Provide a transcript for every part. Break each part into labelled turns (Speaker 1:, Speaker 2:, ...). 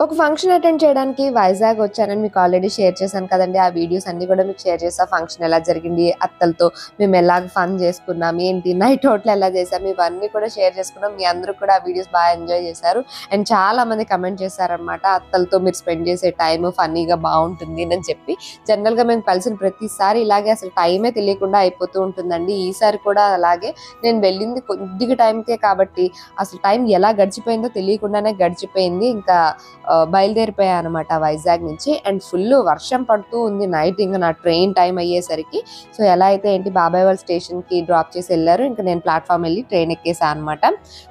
Speaker 1: ఒక function attend చేయడానికి వైజాగ్ వచ్చానని మీకు ఆల్రెడీ షేర్ చేశాను కదండి. ఆ వీడియోస్ అన్ని కూడా మీకు షేర్ చేస్తా ఫంక్షన్ ఎలా జరిగింది అత్తలతో మేము ఎలాగ ఫన్ చేసుకున్నాం ఏంటి నైట్ హోటల్ ఎలా చేసాం ఇవన్నీ కూడా షేర్ చేసుకున్నాం. మీ అందరూ కూడా ఆ వీడియోస్ బాగా ఎంజాయ్ చేశారు. అండ్ చాలా మంది కమెంట్ చేశారనమాట అత్తలతో మీరు స్పెండ్ చేసే టైం ఫన్నీగా బాగుంటుంది అని చెప్పి. జనరల్గా మేము కలిసిన ప్రతిసారి ఇలాగే అసలు టైమే తెలియకుండా అయిపోతూ ఉంటుందండి. ఈసారి కూడా అలాగే. నేను వెళ్ళింది కొద్దిగా టైంకే కాబట్టి అసలు టైం ఎలా గడిచిపోయిందో తెలియకుండానే గడిచిపోయింది. ఇంకా బయలుదేరిపోయాను అనమాట వైజాగ్ నుంచి. అండ్ ఫుల్ వర్షం పడుతూ ఉంది నైట్ ఇంకా నా ట్రైన్ టైం అయ్యేసరికి. సో ఎలా అయితే ఏంటి బాబాయ్ వాళ్ళ స్టేషన్కి డ్రాప్ చేసి వెళ్ళారు ఇంకా నేను ప్లాట్ఫామ్ వెళ్ళి ట్రైన్ ఎక్కేసా అనమాట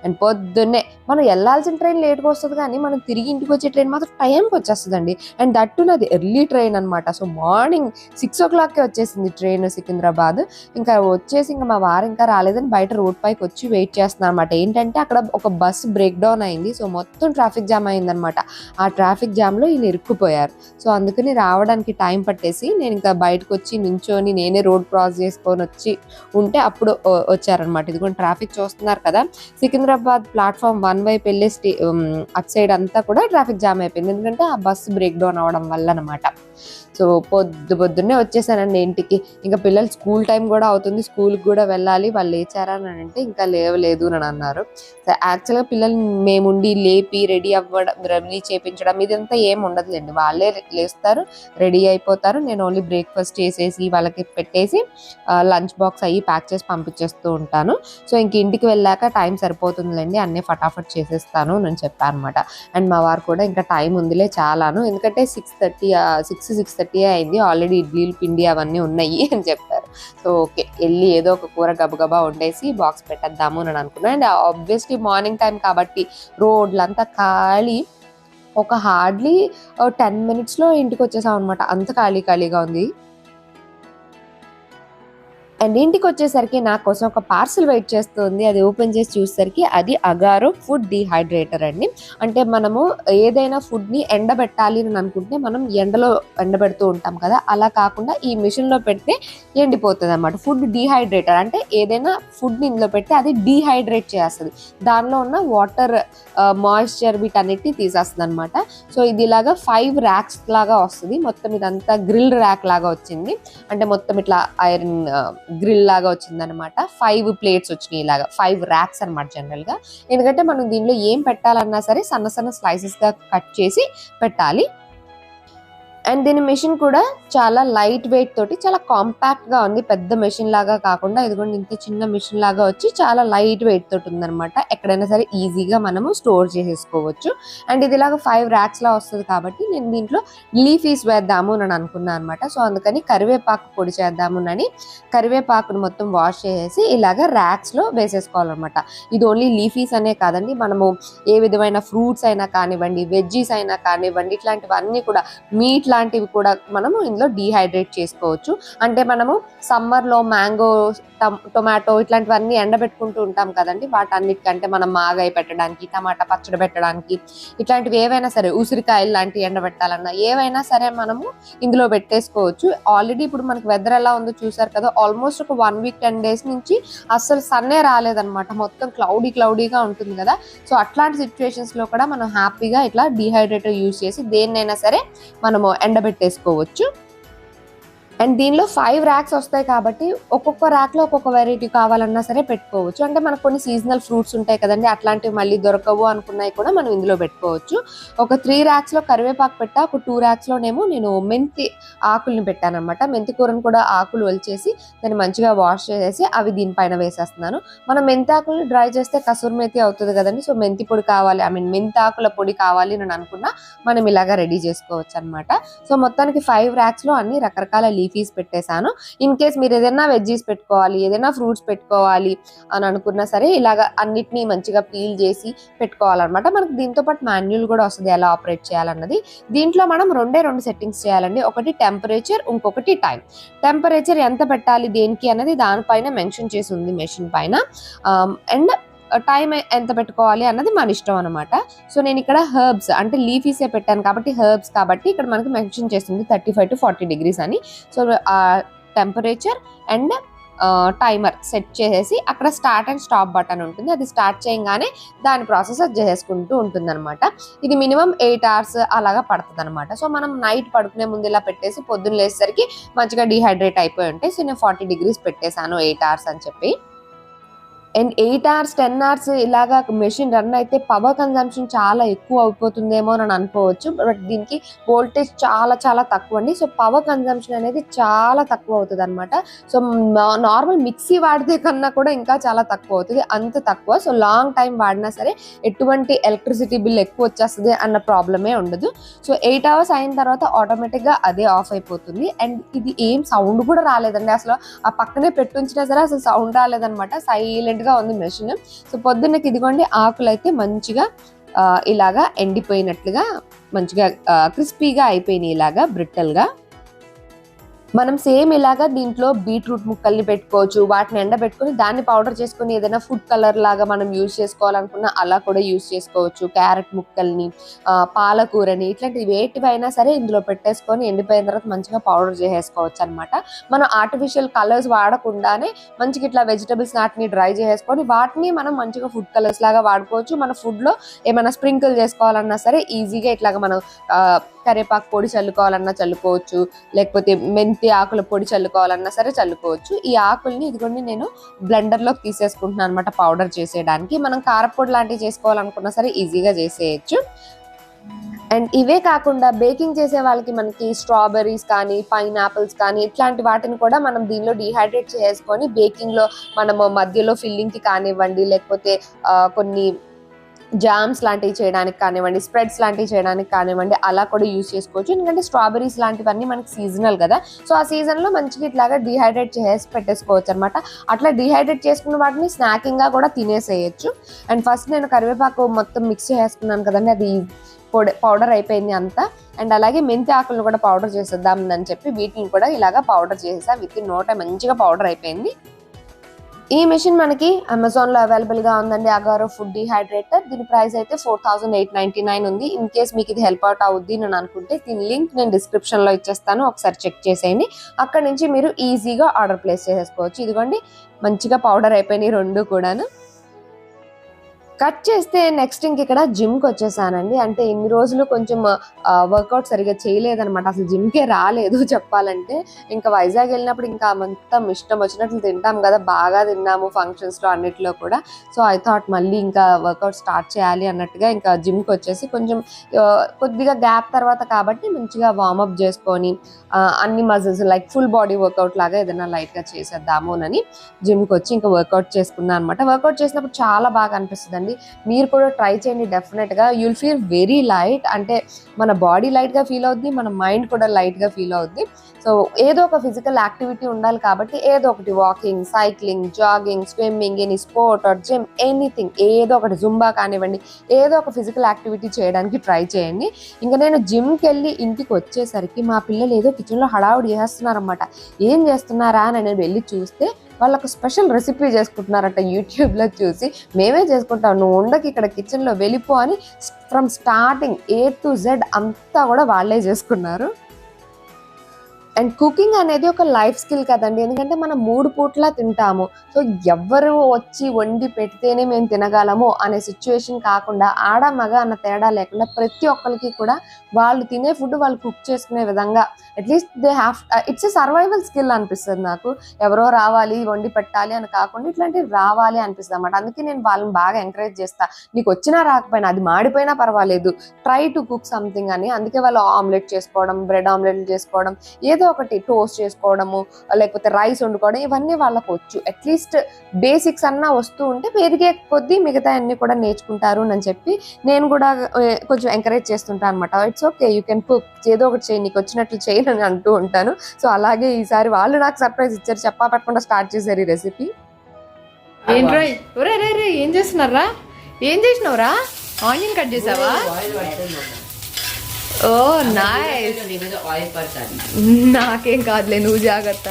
Speaker 1: అండ్ పొద్దున్నే మనం వెళ్ళాల్సిన ట్రైన్ లేట్గా వస్తుంది కానీ మనం తిరిగి ఇంటికి వచ్చే ట్రైన్ మాత్రం టైంకి వచ్చేస్తుందండి. అండ్ దట్టు నాది ఎర్లీ ట్రైన్ అనమాట సో మార్నింగ్ సిక్స్ ఓ క్లాక్కి వచ్చేసింది ట్రైన్ సికింద్రాబాద్. ఇంకా వచ్చేసి ఇంకా మా వారు ఇంకా రాలేదని బయట రోడ్ పైకి వచ్చి వెయిట్ చేస్తున్నాను అనమాట ఏంటంటే అక్కడ ఒక బస్ బ్రేక్ డౌన్ అయింది. సో మొత్తం ట్రాఫిక్ జామ్ అయిందనమాట ఆ ట్రాఫిక్ జామ్లో ఈయన ఇరుక్కుపోయారు. సో అందుకని రావడానికి టైం పట్టేసి నేను ఇంకా బయటకు వచ్చి నించోని నేనే రోడ్ క్రాస్ చేసుకొని వచ్చి ఉంటే అప్పుడు వచ్చారనమాట ఇదిగోండి ట్రాఫిక్ చూస్తున్నారు కదా సికింద్రాబాద్ ప్లాట్ఫామ్ వన్ వైపు వెళ్ళే స్టే ఉమ్, అటు సైడ్ అంతా కూడా ట్రాఫిక్ జామ్ అయిపోయింది. ఎందుకంటే ఆ బస్సు బ్రేక్ డౌన్ అవ్వడం వల్ల అనమాట సో పొద్దు పొద్దున్నే వచ్చేసానండి ఇంటికి. ఇంకా పిల్లలు స్కూల్ టైం కూడా అవుతుంది స్కూల్కి కూడా వెళ్ళాలి. వాళ్ళు లేచారా అని అంటే ఇంకా లేవలేదు అని అన్నారు. యాక్చువల్గా పిల్లలు మేముండి లేపి రెడీ అవ్వడం రెడీ చేపించడం ఇదంతా ఏం ఉండదులేండి. వాళ్ళే లేస్తారు రెడీ అయిపోతారు. నేను ఓన్లీ బ్రేక్ఫాస్ట్ చేసేసి వాళ్ళకి పెట్టేసి లంచ్ బాక్స్ అయ్యి ప్యాక్ చేసి పంపించేస్తూ ఉంటాను. సో ఇంక ఇంటికి వెళ్ళాక టైం సరిపోతుందిలేండి. అన్నీ ఫటాఫట్ చేసేస్తాను నేను చెప్పాను అనమాట అండ్ మా వారు కూడా ఇంకా టైం ఉందిలే చాలాను. ఎందుకంటే six thirty six six thirty అయింది. ఆల్రెడీ ఇడ్లీలు పిండి అవన్నీ ఉన్నాయి అని చెప్పారు. సో ఓకే వెళ్ళి ఏదో ఒక కూర గబగబా వండేసి బాక్స్ పెట్టేద్దాము అని అనుకున్నాను అండ్ ఆబ్వియస్లీ మార్నింగ్ టైం కాబట్టి రోడ్లంతా ఖాళీ. ఒక హార్డ్లీ టెన్ మినిట్స్లో ఇంటికి వచ్చేసాం అనమాట అంత ఖాళీ ఖాళీగా ఉంది. అండ్ ఇంటికి వచ్చేసరికి నా కోసం ఒక పార్సల్ వెయిట్ చేస్తుంది. అది ఓపెన్ చేసి చూసేసరికి అది అగారో ఫుడ్ డిహైడ్రేటర్ అండి. అంటే మనము ఏదైనా ఫుడ్ని ఎండబెట్టాలి అని అనుకుంటే మనం ఎండలో ఎండబెడుతూ ఉంటాం కదా. అలా కాకుండా ఈ మిషన్లో పెడితే ఎండిపోతుంది అనమాట ఫుడ్ డిహైడ్రేటర్ అంటే ఏదైనా ఫుడ్ని ఇందులో పెడితే అది డిహైడ్రేట్ చేస్తుంది. దానిలో ఉన్న వాటర్ మాయిశ్చర్ వీటన్నిటిని తీసేస్తుంది అనమాట సో ఇది ఇలాగా ఫైవ్ ర్యాక్స్ లాగా వస్తుంది. మొత్తం ఇదంతా గ్రిల్ ర్యాక్ లాగా వచ్చింది. అంటే మొత్తం ఇట్లా ఐరన్ గ్రిల్ లాగా వచ్చిందనమాట ఫైవ్ ప్లేట్స్ వచ్చినాయి ఇలాగా. ఫైవ్ ర్యాక్స్ అనమాట జనరల్గా. ఎందుకంటే మనం దీనిలో ఏం పెట్టాలన్నా సరే సన్న సన్న స్లైసెస్గా కట్ చేసి పెట్టాలి. అండ్ దీని మెషిన్ కూడా చాలా లైట్ వెయిట్ తోటి చాలా కాంపాక్ట్గా ఉంది. పెద్ద మెషిన్ లాగా కాకుండా ఇది కూడా ఇంత చిన్న మెషిన్ లాగా వచ్చి చాలా లైట్ వెయిట్ తోటి ఉందన్నమాట. ఎక్కడైనా సరే ఈజీగా మనము స్టోర్ చేసేసుకోవచ్చు. అండ్ ఇది ఇలాగ ఫైవ్ ర్యాక్స్ లా వస్తుంది కాబట్టి నేను దీంట్లో లీఫీస్ వేద్దాము అని అనుకున్నాను అనమాట సో అందుకని కరివేపాకు పొడి చేద్దాము అని కరివేపాకును మొత్తం వాష్ చేసేసి ఇలాగ ర్యాక్స్లో వేసేసుకోవాలన్నమాట. ఇది ఓన్లీ లీఫీస్ అనే కాదండి. మనము ఏ విధమైన ఫ్రూట్స్ అయినా కానివ్వండి వెజ్జీస్ అయినా కానివ్వండి ఇట్లాంటివన్నీ కూడా మీట్ లాంటివి కూడా మనము ఇందులో డీహైడ్రేట్ చేసుకోవచ్చు. అంటే మనము సమ్మర్లో మ్యాంగో టొమాటో ఇట్లాంటివన్నీ ఎండబెట్టుకుంటూ ఉంటాం కదండి. వాటన్నిటికంటే మనం మాగాయ పెట్టడానికి టమాటా పచ్చడి పెట్టడానికి ఇట్లాంటివి ఏవైనా సరే ఉసిరికాయలు లాంటివి ఎండబెట్టాలన్నా ఏవైనా సరే మనము ఇందులో పెట్టేసుకోవచ్చు. ఆల్రెడీ ఇప్పుడు మనకి వెదర్ ఎలా ఉందో చూసారు కదా ఆల్మోస్ట్ ఒక వన్ వీక్ టెన్ డేస్ నుంచి అస్సలు సన్నే రాలేదన్నమాట. మొత్తం క్లౌడీ క్లౌడీగా ఉంటుంది కదా. సో అట్లాంటి సిచ్యువేషన్స్లో కూడా మనం హ్యాపీగా ఇట్లా డీహైడ్రేటర్ యూజ్ చేసి దేన్నైనా సరే మనము ఎండబెట్టేసుకోవచ్చు. అండ్ దీనిలో ఫైవ్ ర్యాక్స్ వస్తాయి కాబట్టి ఒక్కొక్క ర్యాక్లో ఒక్కొక్క వెరైటీ కావాలన్నా సరే పెట్టుకోవచ్చు. అంటే మనకు కొన్ని సీజనల్ ఫ్రూట్స్ ఉంటాయి కదండి అట్లాంటివి మళ్ళీ దొరకవు అనుకున్నాయి కూడా మనం ఇందులో పెట్టుకోవచ్చు. ఒక త్రీ ర్యాక్స్లో కరివేపాకు పెట్టా ఒక టూ ర్యాక్స్లోనేమో నేను మెంతి ఆకుల్ని పెట్టాను అనమాట మెంతి కూరను కూడా ఆకులు వలిచేసి దాన్ని మంచిగా వాష్ చేసేసి అవి దీనిపైన వేసేస్తున్నాను. మనం మెంతి ఆకుల్ని డ్రై చేస్తే కసూరి మెతి అవుతుంది కదండి సో మెంతి పొడి కావాలి ఐ మీన్ మెంతి ఆకుల పొడి కావాలి అని అనుకున్నా మనం ఇలాగా రెడీ చేసుకోవచ్చు అనమాట సో మొత్తానికి ఫైవ్ ర్యాక్స్లో అన్ని రకరకాల లీఫీస్ పెట్టేశాను. ఇన్ కేస్ మీరు ఏదైనా వెజ్జీస్ పెట్టుకోవాలి ఏదైనా ఫ్రూట్స్ పెట్టుకోవాలి అని అనుకున్నా సరే ఇలాగ అన్నిటినీ మంచిగా పీల్ చేసి పెట్టుకోవాలన్నమాట. మనకు దీంతో పాటు మాన్యువల్ కూడా వస్తుంది ఎలా ఆపరేట్ చేయాలన్నది. దీంట్లో మనం రెండే రెండు సెట్టింగ్స్ చేయాలండి. ఒకటి టెంపరేచర్ ఇంకొకటి టైం టెంపరేచర్ ఎంత పెట్టాలి దేనికి అనేది దానిపైన మెన్షన్ చేసి ఉంది మెషిన్ పైన. Um, అండ్ టైం ఎంత పెట్టుకోవాలి అన్నది మన ఇష్టం అనమాట సో నేను ఇక్కడ హర్బ్స్ అంటే లీఫీసే పెట్టాను కాబట్టి హర్బ్స్ కాబట్టి ఇక్కడ మనకి మెన్షన్ చేస్తుంది thirty five to forty degrees అని. So temperature and timer set చేసేసి అక్కడ స్టార్ట్ అండ్ స్టాప్ బటన్ ఉంటుంది. అది స్టార్ట్ చేయగానే దాని ప్రాసెస్ చేసుకుంటూ ఉంటుంది అనమాట ఇది మినిమం ఎయిట్ అవర్స్ అలాగా పడుతుంది అనమాట సో మనం నైట్ పడుకునే ముందు ఇలా పెట్టేసి పొద్దున్న లేసేసరికి మంచిగా డిహైడ్రేట్ అయిపోయి ఉంటాయి సో నేను ఫార్టీ డిగ్రీస్ పెట్టేశాను ఎయిట్ అవర్స్ అని చెప్పి. And eight hours ten hours ఇలాగా మెషిన్ రన్ అయితే పవర్ కన్సంప్షన్ చాలా ఎక్కువ అయిపోతుందేమో అని అనుకోవచ్చు. బట్ దీనికి వోల్టేజ్ చాలా చాలా తక్కువ అండి. సో పవర్ కన్సంప్షన్ అనేది చాలా తక్కువ అవుతుంది అనమాట సో నార్మల్ మిక్సీ వాడితే కన్నా కూడా ఇంకా చాలా తక్కువ అవుతుంది. అంత తక్కువ. సో లాంగ్ టైం వాడినా సరే ఎటువంటి ఎలక్ట్రిసిటీ బిల్ ఎక్కువ వచ్చేస్తుంది అన్న ప్రాబ్లమే ఉండదు. సో ఎయిట్ అవర్స్ అయిన తర్వాత ఆటోమేటిక్గా అదే ఆఫ్ అయిపోతుంది. అండ్ ఇది ఏం సౌండ్ కూడా రాలేదండి. అసలు ఆ పక్కనే పెట్టుంచినా సరే అసలు సౌండ్ రాలేదనమాట సైలెంట్ గా ఉంది మెషిన్. సో పొద్దున్నకి ఇదిగోండి ఆకులు అయితే మంచిగా ఆ, ఇలాగా ఎండిపోయినట్లుగా మంచిగా క్రిస్పీగా అయిపోయినాయి ఇలాగా బ్రిట్టల్గా మనం సేమ్ ఇలాగా దీంట్లో బీట్రూట్ ముక్కల్ని పెట్టుకోవచ్చు వాటిని ఎండబెట్టుకొని దాన్ని పౌడర్ చేసుకుని ఏదైనా ఫుడ్ కలర్ లాగా మనం యూజ్ చేసుకోవాలనుకున్నా అలా కూడా యూజ్ చేసుకోవచ్చు. క్యారెట్ ముక్కల్ని పాలకూరని ఇట్లాంటివి వేటివైనా సరే ఇందులో పెట్టేసుకొని ఎండిపోయిన తర్వాత మంచిగా పౌడర్ చేసేసుకోవచ్చు అనమాట మనం ఆర్టిఫిషియల్ కలర్స్ వాడకుండానే మంచిగా ఇట్లా వెజిటబుల్స్ వాటిని డ్రై చేసుకొని వాటిని మనం మంచిగా ఫుడ్ కలర్స్ లాగా వాడుకోవచ్చు. మన ఫుడ్లో ఏమైనా స్ప్రింకిల్ చేసుకోవాలన్నా సరే ఈజీగా ఇట్లాగా మనం కరివేపాకు పొడి చల్లుకోవాలన్నా చల్లుకోవచ్చు లేకపోతే మెంతి ఆకుల పొడి చల్లుకోవాలన్నా సరే చల్లుకోవచ్చు. ఈ ఆకుల్ని ఇదిగోండి నేను బ్లెండర్లోకి తీసేసుకుంటున్నాను అనమాట పౌడర్ చేసేయడానికి. మనం కారపొడి లాంటివి చేసుకోవాలనుకున్నా సరే ఈజీగా చేసేయచ్చు. అండ్ ఇవే కాకుండా బేకింగ్ చేసే వాళ్ళకి మనకి స్ట్రాబెర్రీస్ కానీ పైనాపిల్స్ కానీ ఇట్లాంటి వాటిని కూడా మనం దీనిలో డిహైడ్రేట్ చేసుకొని బేకింగ్లో మనము మధ్యలో ఫిల్లింగ్కి కానివ్వండి లేకపోతే కొన్ని జామ్స్ లాంటివి చేయడానికి కానివ్వండి స్ప్రెడ్స్ లాంటివి చేయడానికి కానివ్వండి అలా కూడా యూస్ చేసుకోవచ్చు. ఎందుకంటే స్ట్రాబెరీస్ లాంటివన్నీ మనకి సీజనల్ కదా. సో ఆ సీజన్లో మంచిగా ఇట్లాగా డిహైడ్రేట్ చేసి పెట్టేసుకోవచ్చు అనమాట అట్లా డిహైడ్రేట్ చేసుకున్న వాటిని స్నాకింగ్గా కూడా తినేసేయచ్చు. అండ్ ఫస్ట్ నేను కరివేపాకు మొత్తం మిక్స్ చేసుకున్నాను కదండి అది పొడి పౌడర్ అయిపోయింది అంతా. అండ్ అలాగే మెంతి ఆకులను కూడా పౌడర్ చేసేద్దాం అని చెప్పి వీటిని కూడా ఇలాగా పౌడర్ చేసేసా. విత్ ఇన్ నోట మంచిగా పౌడర్ అయిపోయింది. ఈ మెషిన్ మనకి అమెజాన్లో అవైలబుల్గా ఉందండి. Agaro food dehydrator. దీని ప్రైస్ అయితే four thousand eight ninety nine ఉంది. ఇన్ కేస్ మీకు ఇది హెల్ప్ అవుట్ అవుద్ది అని అనుకుంటే దీని లింక్ నేను డిస్క్రిప్షన్లో ఇచ్చేస్తాను. ఒకసారి చెక్ చేసేయండి. అక్కడ నుంచి మీరు ఈజీగా ఆర్డర్ ప్లేస్ చేసేసుకోవచ్చు ఇదిగోండి మంచిగా పౌడర్ అయిపోయినాయి రెండు కూడాను. కట్ చేస్తే నెక్స్ట్ ఇంక ఇక్కడ జిమ్కి వచ్చేసానండి. అంటే ఇన్ని రోజులు కొంచెం వర్కౌట్ సరిగా చేయలేదన్నమాట. అసలు జిమ్కే రాలేదు చెప్పాలంటే. ఇంకా వైజాగ్ వెళ్ళినప్పుడు ఇంకా మొత్తం ఇష్టం వచ్చినట్లు తింటాం కదా. బాగా తిన్నాము ఫంక్షన్స్లో అన్నిట్లో కూడా. సో ఐ థాట్ మళ్ళీ ఇంకా వర్కౌట్ స్టార్ట్ చేయాలి అన్నట్టుగా ఇంకా జిమ్కి వచ్చేసి కొంచెం కొద్దిగా గ్యాప్ తర్వాత కాబట్టి మంచిగా వార్మప్ చేసుకొని అన్ని muscles like full body workout లాగా ఏదైనా లైట్గా చేసేద్దాము అని జిమ్కి వచ్చి ఇంకా వర్కౌట్ చేసుకున్నాను అనమాట వర్కౌట్ చేసినప్పుడు చాలా బాగా అనిపిస్తుంది మీరు కూడా ట్రై చేయండి డెఫినెట్గా యుల్ ఫీల్ వెరీ లైట్ అంటే మన బాడీ లైట్గా ఫీల్ అవుద్ది మన మైండ్ కూడా లైట్గా ఫీల్ అవుద్ది. సో ఏదో ఒక ఫిజికల్ యాక్టివిటీ ఉండాలి కాబట్టి ఏదో ఒకటి walking cycling jogging swimming any sport or gym anything ఏదో ఒకటి జుంబా కానివ్వండి ఏదో ఒక ఫిజికల్ యాక్టివిటీ చేయడానికి ట్రై చేయండి. ఇంకా నేను జిమ్కి వెళ్ళి ఇంటికి వచ్చేసరికి మా పిల్లలు ఏదో కిచెన్లో హడావుడి చేస్తున్నారన్నమాట. ఏం చేస్తున్నారా అని నేను వెళ్ళి చూస్తే వాళ్ళకు స్పెషల్ రెసిపీ చేసుకుంటున్నారట యూట్యూబ్లో చూసి మేమే చేసుకుంటాం నువ్వు ఉండకి ఇక్కడ కిచెన్లో వెళ్ళిపో అని from starting A to Z అంతా కూడా వాళ్ళే చేసుకున్నారు. అండ్ కుకింగ్ అనేది ఒక లైఫ్ స్కిల్ కదండి. ఎందుకంటే మనం మూడు పూట్లా తింటాము. సో ఎవ్వరు వచ్చి వండి పెడితేనే మేము తినగలము అనే సిచ్యువేషన్ కాకుండా ఆడ మగ అన్న తేడా లేకుండా ప్రతి ఒక్కరికి కూడా వాళ్ళు తినే ఫుడ్ వాళ్ళు కుక్ చేసుకునే విధంగా at least they have it's a survival skill అనిపిస్తుంది నాకు. ఎవరో రావాలి వండి పెట్టాలి అని కాకుండా ఇట్లాంటివి రావాలి అనిపిస్తుంది అనమాట అందుకే నేను వాళ్ళని బాగా ఎంకరేజ్ చేస్తా. నీకు వచ్చినా రాకపోయినా అది మాడిపోయినా పర్వాలేదు. ట్రై టు కుక్ సంథింగ్ అని. అందుకే వాళ్ళు ఆమ్లెట్ చేసుకోవడం బ్రెడ్ ఆమ్లెట్లు చేసుకోవడం ఏదో ఒకటి టోస్ట్ చేసుకోవడము లేకపోతే రైస్ వండుకోవడం ఇవన్నీ వాళ్ళకు వచ్చు అట్లీస్ట్ బేసిక్స్ అన్నా వస్తూ ఉంటే పెరిగే కొద్దీ మిగతా అన్ని కూడా నేర్చుకుంటారు అని చెప్పి నేను కూడా కొంచెం ఎంకరేజ్ చేస్తుంటాను అనమాట it's okay you can cook ఏదో ఒకటి చేయి నీకు వచ్చినట్లు చేయను అని అంటూ ఉంటాను. సో అలాగే ఈసారి వాళ్ళు నాకు సర్ప్రైజ్ ఇచ్చారు. చెప్పా పెట్టకుండా స్టార్ట్ చేశారు ఈ రెసిపీ
Speaker 2: ఏంట్రా? ఒరే రే రే ఏం చేస్తున్నారా ఏం చేసినావురా? ఆనియన్ కట్ చేసావా? ఓ నైస్ నాకేం కాదులే నువ్వు జాగ్రత్త.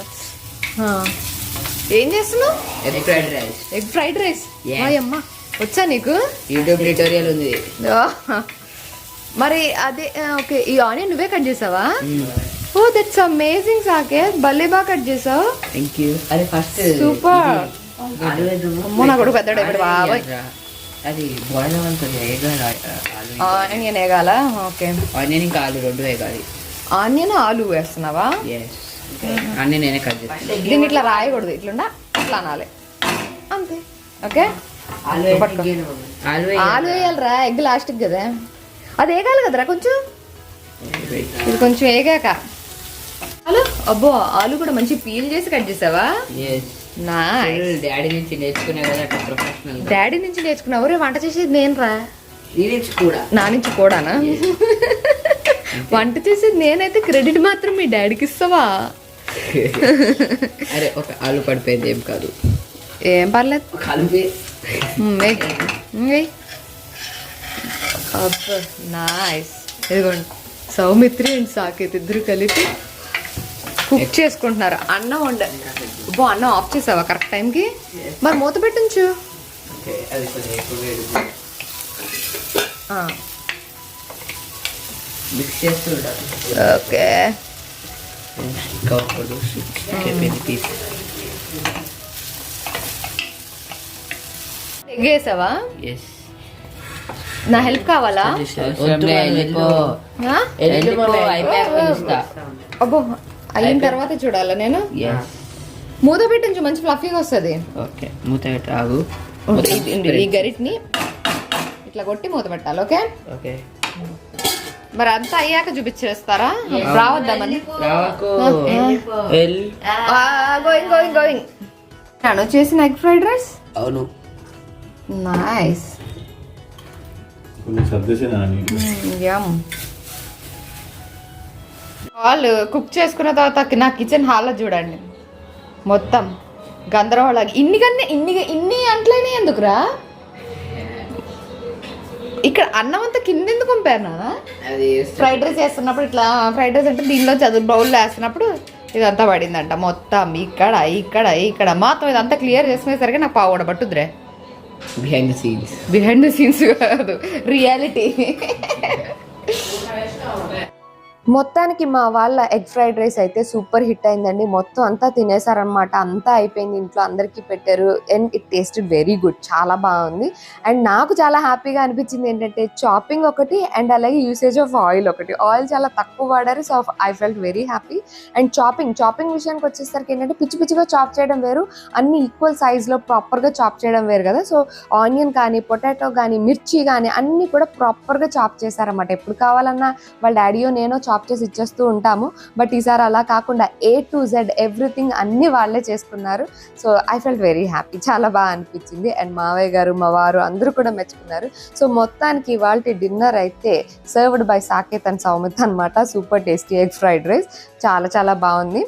Speaker 2: ఏం చేస్తున్నావు?
Speaker 3: Egg fried rice
Speaker 2: egg fried rice. అమ్మా వచ్చా నీకు?
Speaker 3: యూట్యూబ్ ట్యూటోరియల్ ఉంది.
Speaker 2: మరి అదే ఓకే ఈ ఆనియన్ నువ్వే కట్ చేసావా? ఓ దట్స్ అమేజింగ్ సాకేత్ భలే బాగా కట్ చేసావు.
Speaker 3: థ్యాంక్ యూ అరే ఫస్ట్
Speaker 2: సూపర్ అమ్మో నా కొడుకు పెద్దోడు ఇప్పుడు బాబాయ్.
Speaker 3: అది బాయిల్ అవ్వాలి
Speaker 2: ఆనియన్ వేగాల ఓకే.
Speaker 3: ఆనియన్ ఇంకా ఆలు రెండు వేగాలి
Speaker 2: ఆనియన్ ఆలు వేస్తున్నావా?
Speaker 3: అన్నీ నేనే కట్ చేస్తాను.
Speaker 2: దీన్ని ఇట్లా రాయకూడదు ఇట్లుండా? ఇట్లా అనాలి. అంతే. ఓకే?
Speaker 3: ఆలు
Speaker 2: వేయాలిరా ఎగ్ లాస్ట్కి కదా. అది వేగాలి కదరా కొంచెం? ఇది కొంచెం వేగాక. ఆలు అబ్బో ఆలు కూడా మంచి పీల్ చేసి కట్ చేసావా?
Speaker 3: డాడీ నుంచి నేర్చుకునే
Speaker 2: డాడీ నుంచి నేర్చుకున్నావు. రే వంట చేసేది నేను రా నా నుంచి కూడానా వంట చేసేది నేనైతే క్రెడిట్ మాత్రం మీ డాడీకి ఇస్తావా?
Speaker 3: అరే ఒక ఆలు పడిపోయింది ఏం కాదు.
Speaker 2: ఏం పర్లేదు. నైస్ ఇదిగోండి. సౌమిత్రి అండ్ సాకేత్ ఇద్దరు కలిపి కుక్ చేసుకుంటున్నారు. అన్నం వండ అబ్బో అన్నం ఆఫ్ చేసావా కరెక్ట్ టైంకి మరి మూత పెట్టించు
Speaker 3: ఓకే అది కొంచెం ఎక్కువ వేడి
Speaker 2: ఆ,
Speaker 3: మిక్స్ చేస్తూ ఉండాలి
Speaker 2: ఓకే.
Speaker 3: చెప్పింది పీస్
Speaker 2: ఎగ్ వేసావా?
Speaker 3: ఎస్
Speaker 2: నా హెల్ప్ కావాలా? అబ్బో అయిన తర్వాత చూడాలా నేను? మూత పెట్టించు మంచి ఫ్లఫీగా వస్తుంది.
Speaker 3: ఓకే. మూత పెట్టి ఆగు
Speaker 2: ఈ గరిటిని ఇట్లా కొట్టి మూత పెట్టాలి ఓకే?
Speaker 3: ఓకే.
Speaker 2: మరి అంతా అయ్యాక చూపించేస్తారా? రావద్దామని? గోయింగ్ గోయింగ్ గోయింగ్ నేను చేసిన ఎగ్ ఫ్రైడ్ రైస్
Speaker 3: అవును.
Speaker 2: నైస్ వాళ్ళు కుక్ చేసుకున్న తర్వాత నా కిచెన్ హాల్లో చూడండి. మొత్తం గందరగోళ ఇన్ని కన్నా ఇన్ని ఇన్ని అంట్లైనా ఎందుకురా? ఇక్కడ అన్నం అంతా కింద ఎందుకు పంపారు నాన్న?
Speaker 3: అది
Speaker 2: ఫ్రైడ్ రైస్ చేస్తున్నప్పుడు ఇట్లా ఫ్రైడ్ రైస్ అంటే దీనిలో చదువు బౌల్లో వేస్తున్నప్పుడు ఇదంతా పడిందంట. మొత్తం ఇక్కడ ఇక్కడ ఇక్కడ. మొత్తం ఇదంతా క్లియర్ చేసుకునేసరికి నాకు పావు కూడా పట్టుద్రే
Speaker 3: behind the scenes
Speaker 2: behind the scenes కాదు. రియాలిటీ
Speaker 1: మొత్తానికి మా వాళ్ళ ఎగ్ ఫ్రైడ్ రైస్ అయితే సూపర్ హిట్ అయిందండి. మొత్తం అంతా తినేసారనమాట అంతా అయిపోయింది. ఇంట్లో అందరికీ పెట్టారు. And it taste very good. చాలా బాగుంది. అండ్ నాకు చాలా హ్యాపీగా అనిపించింది ఏంటంటే చాపింగ్ ఒకటి అండ్ అలాగే యూసేజ్ ఆఫ్ ఆయిల్ ఒకటి. ఆయిల్ చాలా తక్కువ వాడారు. So I felt very happy and chopping chopping విషయానికి వచ్చేసరికి ఏంటంటే పిచ్చి పిచ్చిగా చాప్ చేయడం వేరు. అన్ని ఈక్వల్ సైజ్లో ప్రాపర్గా చాప్ చేయడం వేరు కదా. సో ఆనియన్ కానీ పొటాటో కానీ మిర్చి కానీ అన్నీ కూడా ప్రాపర్గా చాప్ చేశారన్నమాట. ఎప్పుడు కావాలన్నా వాళ్ళ డాడీయో నేనో చాప్ చేసి ఇచ్చేస్తూ ఉంటాము. బట్ ఈసారి అలా కాకుండా ఏ టు జెడ్ ఎవ్రీథింగ్ అన్నీ వాళ్ళే చేసుకున్నారు. So I felt very happy చాలా బాగా అనిపించింది. అండ్ మావయ్య గారు మా వారు అందరూ కూడా మెచ్చుకున్నారు. సో మొత్తానికి ఇవాళ డిన్నర్ అయితే served by Saketh and Soumith అనమాట super tasty egg fried rice చాలా చాలా బాగుంది.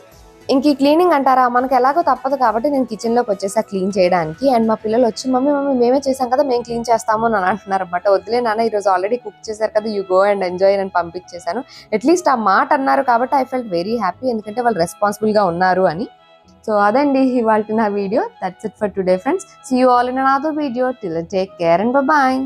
Speaker 1: ఇంక ఈ క్లీనింగ్ అంటారా? మనకు ఎలాగో తప్పదు కాబట్టి నేను కిచెన్లోకి వచ్చేసా క్లీన్ చేయడానికి. అండ్ మా పిల్లలు వచ్చి మమ్మీ మమ్మీ మేమే చేసాం కదా మేము క్లీన్ చేస్తాము అని అంటున్నారు అనమాట వదిలే నాన్న ఈరోజు ఆల్రెడీ కుక్ చేశారు కదా యూ గో అండ్ ఎంజాయ్ అని పంపించేశాను. అట్లీస్ట్ ఆ మాట అన్నారు కాబట్టి ఐ ఫెల్ట్ వెరీ హ్యాపీ ఎందుకంటే వాళ్ళు రెస్పాన్సిబుల్గా ఉన్నారు అని. సో అదండి ఇవాళ నా video. That's it for today friends see you all in other video till take care and bye